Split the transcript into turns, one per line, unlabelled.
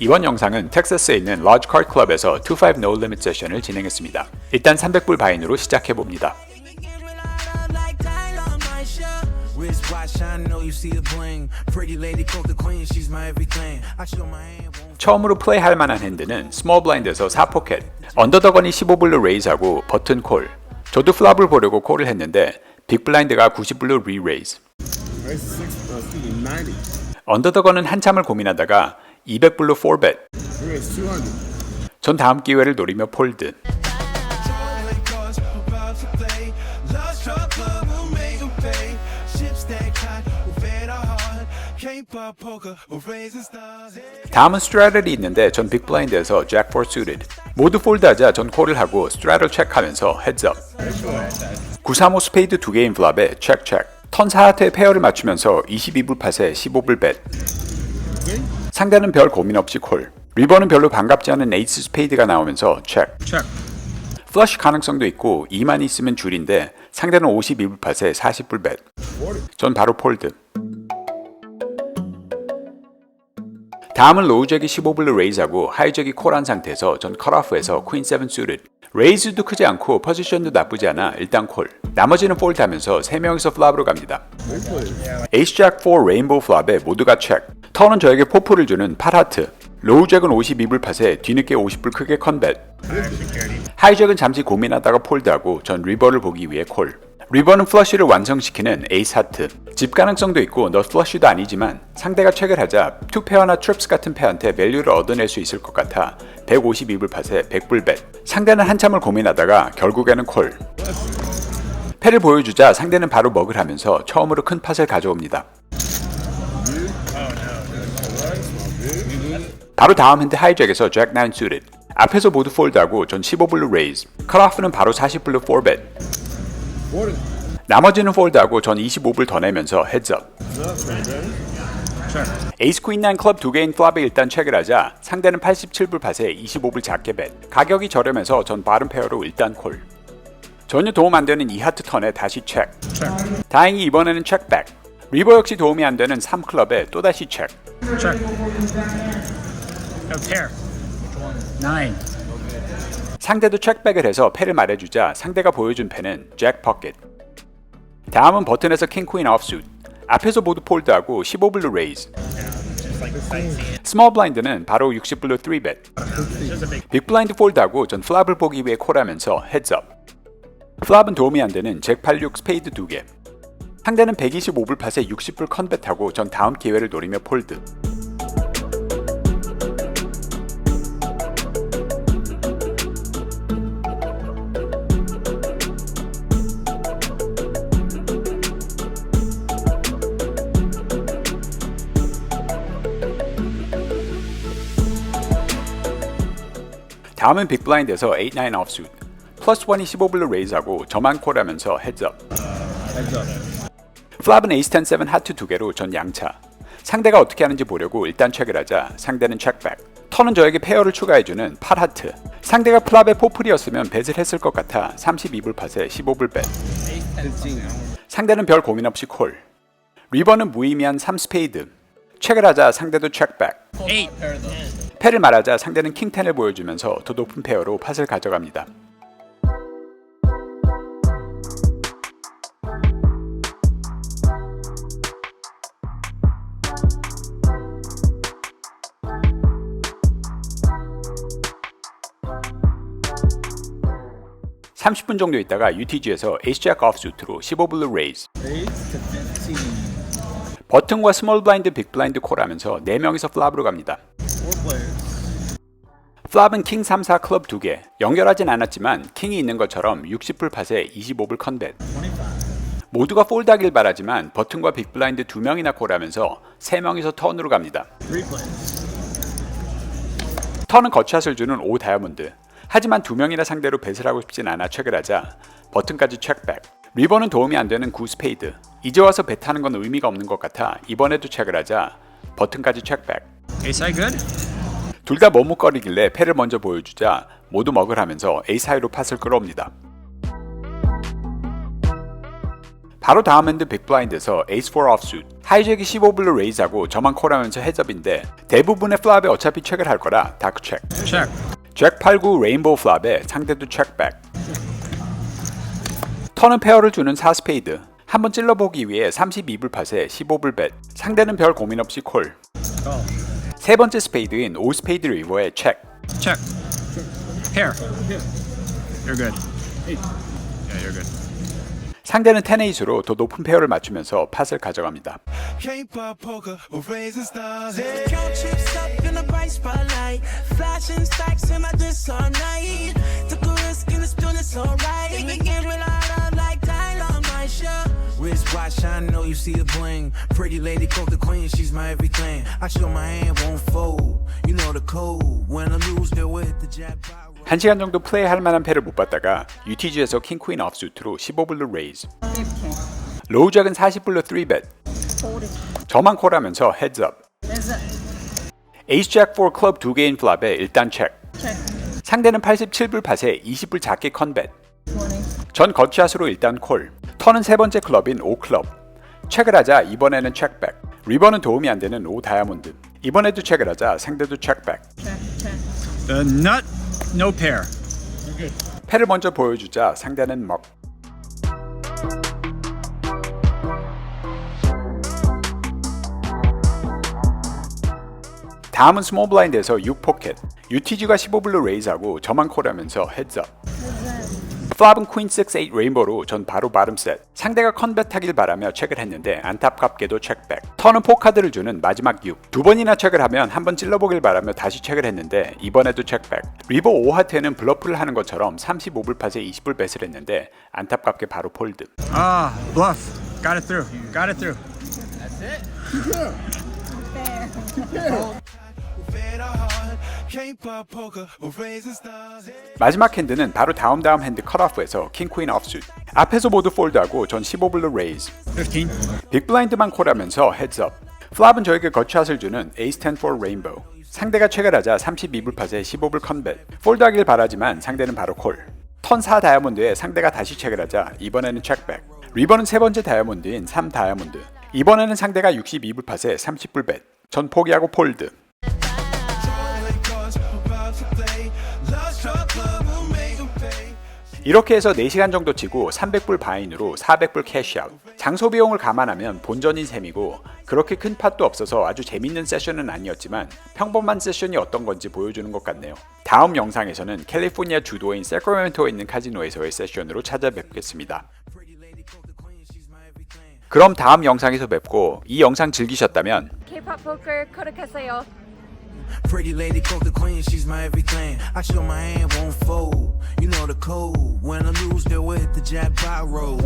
이번 영상은 텍사스에 있는 라지 카드 클럽에서 25 No Limit 세션을 진행했습니다. 일단 300불 바인으로 시작해 봅니다.
Wristwatch, I know you see the bling. Pretty lady, cook the queen, she's my everything. I show my hand, won't
처음으로 플레이할 만한 핸드는 스몰 블라인드에서 4포켓, 언더더건이 15불로 레이즈하고 버튼 콜. 저도 플랍을 보려고 콜을 했는데 빅 블라인드가 90불로 리레이즈.
Race six, uh, excuse me, 90.
언더더건은 한참을 고민하다가 200불로 4bet.
Race 200.
전 다음 기회를 노리며 폴드. 다음은 스트라들이 있는데 전 빅 블라인드에서 잭4 suited. 모두 폴드하자 전 콜을 하고 스트라들 체크하면서 헤드업. 935 스페이드 두 개인 플랍에 체크 체크. 턴 4하트의 페어를 맞추면서 22불 팟에 15불 벳. 상대는 별 고민 없이 콜. 리버는 별로 반갑지 않은 에이스 스페이드가 나오면서 체크.
Check.
플러시 가능성도 있고 2만 있으면 줄인데 상대는 52불 팟에 40불 벳. 전 바로 폴드. 다음은 로우잭이 15불로 레이즈하고 하이잭이 콜한 상태에서 전 컷오프에서 퀸7 suited. 레이즈도 크지 않고 포지션도 나쁘지 않아 일단 콜. 나머지는 폴드 하면서 3명이서 플랍으로 갑니다. 에이스 잭 4 레인보우 플랍에 모두가 체크. 턴은 저에게 포프를 주는 팔하트. 로우잭은 52불 팟에 뒤늦게 50불 크게 컨벳. 하이잭은 잠시 고민하다가 폴드하고 전 리버를 보기 위해 콜. 리버는 플러시를 완성시키는 에이스 하트. 집 가능성도 있고 너 플러시도 아니지만 상대가 책을 하자 투페어나 트립스 같은 페어한테 밸류를 얻어낼 수 있을 것 같아 152불 팟에 100불 벳. 상대는 한참을 고민하다가 결국에는 콜. 패를 보여주자 상대는 바로 먹을 하면서 처음으로 큰 팟을 가져옵니다. 바로 다음 핸드 하이잭에서 잭9 suited. 앞에서 모두 폴드하고 전 15불로 레이즈. 컷오프는 바로 40불로 4bet.
40.
나머지는 폴드하고 전 25불 더 내면서 헤드업. 에이스 퀸 9 클럽 두 개인 플랍에 일단 체크를 하자 상대는 87불 팟에 25불 작게 벳. 가격이 저렴해서 전 바른 페어로 일단 콜. 전혀 도움 안 되는 이 하트 턴에 다시 체크. 다행히 이번에는 체크백. 리버 역시 도움이 안 되는 3 클럽에 또다시 체크. 상대도 체크백을 해서 패를 말해주자 상대가 보여준 패는 잭 퍼켓. 다음은 버튼에서 킹퀸 offsuit. 앞에서 모두 폴드하고 15불로 레이즈. 스몰 블라인드는 바로 60불로 3bet. 빅 블라인드 폴드하고 전 플랍을 보기 위해 콜하면서 헤드업. 플랍은 도움이 안 되는 잭86 스페이드 2개. 상대는 125불 팟에 60불 컨벳하고 전 다음 기회를 노리며 폴드. 다음은 빅 블라인드에서 8-9 offsuit. 플러스 1이 15불로 레이즈하고 저만 콜하면서 헤드업. 플랍은 에이스 10 7 하트 두 개로 전 양차. 상대가 어떻게 하는지 보려고 일단 체크를 하자 상대는 체크백. 턴은 저에게 페어를 추가해주는 8 하트. 상대가 플랍의 포플이었으면 벳을 했을 것 같아 32불 팟에 15불 벳.
15.
상대는 별 고민 없이 콜. 리버는 무의미한 3 스페이드. 체크를 하자 상대도 체크백. 패를 말하자 상대는 킹 10을 보여주면서 더 높은 페어로 팟을 가져갑니다. (30분) 정도 있다가 UTG에서 잭 offsuit로 15불로 레이즈
Ace to 15.
버튼과 스몰 블라인드, 빅 블라인드 콜하면서 4명이서 플랍으로 갑니다. 플랍은 킹 3, 4 클럽 2개. 연결하진 않았지만 킹이 있는 것처럼 60불 팟에 25불 컨벳. 모두가 폴드하길 바라지만 버튼과 빅 블라인드 2명이나 콜하면서 3명이서 턴으로 갑니다. 턴은 거치샷을 주는 5 다이아몬드. 하지만 2명이나 상대로 배슬 하고 싶진 않아 체크를 하자 버튼까지 체크백. 리버는 도움이 안 되는 9 스페이드. 이제 와서 배 타는 건 의미가 없는 것 같아 이번에도 체크를 하자 버튼까지 체크백. 둘 다 머뭇거리길래 패를 먼저 보여주자 모두 하면서 에이스 하이로 팟을 끌어옵니다. 바로 다음 핸드 빅블라인드에서 에이스 4 offsuit 하이잭이 15블루 레이즈하고 저만 콜하면서 헤즈업인데 대부분의 플랍에 어차피 체크를 할 거라 다크 체크
Check.
잭89 레인보우 플랍에 상대도 체크백 턴은 페어를 주는 4 스페이드 한번 찔러보기 위해 32불 팟에 15불 벳 상대는 별 고민 없이 콜
Call.
세 번째 스페이드인 5 스페이드 리버의 체크
Check. Pair. You're good. Yeah, you're good.
상대는 10에이스로 더 높은 페어를 맞추면서 팟을 가져갑니다
I know you see the bling. Pretty lady, coke the queen, she's my everything. I show my hand, won't fold. You know the code. When I lose, they're with the jackpot.
1시간 정도 플레이할 만한 패를 못 봤다가 UTG에서 킹퀸 offsuit로 15블루 레이즈 로우잭은 40블루 3벳 저만 콜하면서 헤드업 에이스 잭 4 클럽 2개인 플랍에 일단 체크 상대는 87불 팟에 20불 작게 컨벳 전 겉샷으로 일단 콜. 턴은 세 번째 클럽인 5클럽. 체크를 하자 이번에는 체크백. 리버는 도움이 안 되는 5 다이아몬드. 이번에도 체크를 하자 상대도 체크백.
The nut, no pair.
패를 먼저 보여주자 상대는 먹. 다음은 스몰 블라인드에서 6포켓. UTG가 15블루 레이즈하고 저만 콜하면서 헤드업 플랍은 퀸 6, 8 레인보로 전 바로 바름 셋 상대가 컨벳하길 바라며 체크를 했는데 안타깝게도 체크백 턴은 포카드를 주는 마지막 6 두 번이나 체크를 하면 한 번 찔러보길 바라며 다시 체크를 했는데 이번에도 체크백 리버 5하트에는 블러프를 하는 것처럼 35불 팟에 20불 뱃을 했는데 안타깝게 바로 폴드.
Ah, bluff. Got it through. Got it through.
Fed
마지막 핸드는 바로 다음 다음 핸드 컷오프에서 킹퀸 offsuit 앞에서 모두 폴드하고 전 15블루 레이즈
15.
빅블라인드만 콜하면서 헤드업 플랍은 저에게 겉샷을 주는 에이스 10 for 레인보우 상대가 체크를 하자 32불 팟에 15불 컨벳 폴드하길 바라지만 상대는 바로 콜턴 4 다이아몬드에 상대가 다시 체크를 하자 이번에는 체크백 리버는 세 번째 다이아몬드인 3 다이아몬드. 이번에는 상대가 62불 팟에 30불 벳전 포기하고 폴드 이렇게 해서 4시간 정도 치고 300불 바인으로 400불 캐시아웃. 장소 비용을 감안하면 본전인 셈이고 그렇게 큰 팟도 없어서 아주 재밌는 세션은 아니었지만 평범한 세션이 어떤 건지 보여주는 것 같네요. 다음 영상에서는 캘리포니아 주도인 세크라멘토에 있는 카지노에서의 세션으로 찾아뵙겠습니다. 그럼 다음 영상에서 뵙고 이 영상 즐기셨다면
K-pop poker 구독하세요.
Pretty lady, the queen, she's my everything. I show my hand, won't fold. You know the code. When I lose, they're with the jackpot roll.